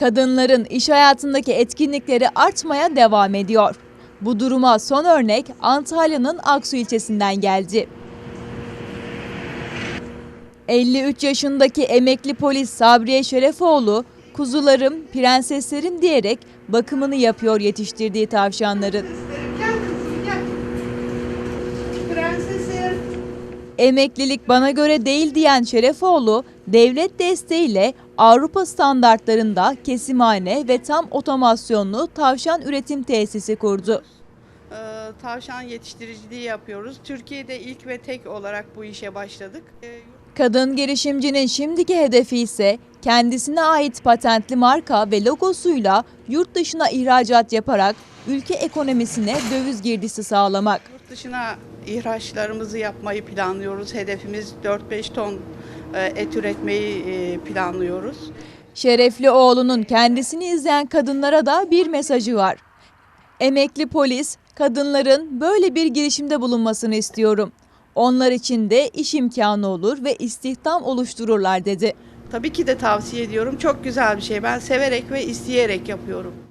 Kadınların iş hayatındaki etkinlikleri artmaya devam ediyor. Bu duruma son örnek Antalya'nın Aksu ilçesinden geldi. 53 yaşındaki emekli polis Sabriye Şerefoğlu, kuzularım, prenseslerim diyerek bakımını yapıyor yetiştirdiği tavşanların. Emeklilik bana göre değil diyen Şerefoğlu, devlet desteğiyle Avrupa standartlarında kesimhane ve tam otomasyonlu tavşan üretim tesisi kurdu. Ee, tavşan yetiştiriciliği yapıyoruz. Türkiye'de ilk ve tek olarak bu işe başladık. Ee, Kadın girişimcinin şimdiki hedefi ise kendisine ait patentli marka ve logosuyla yurt dışına ihracat yaparak ülke ekonomisine döviz girdisi sağlamak. yurt dışına ihraçlarımızı yapmayı planlıyoruz. Hedefimiz 4-5 ton e, et üretmeyi e, planlıyoruz. Şerefli oğlunun kendisini izleyen kadınlara da bir mesajı var. Emekli polis, kadınların böyle bir girişimde bulunmasını istiyorum. Onlar için de iş imkanı olur ve istihdam oluştururlar dedi. Tabii ki de tavsiye ediyorum. Çok güzel bir şey. Ben severek ve isteyerek yapıyorum.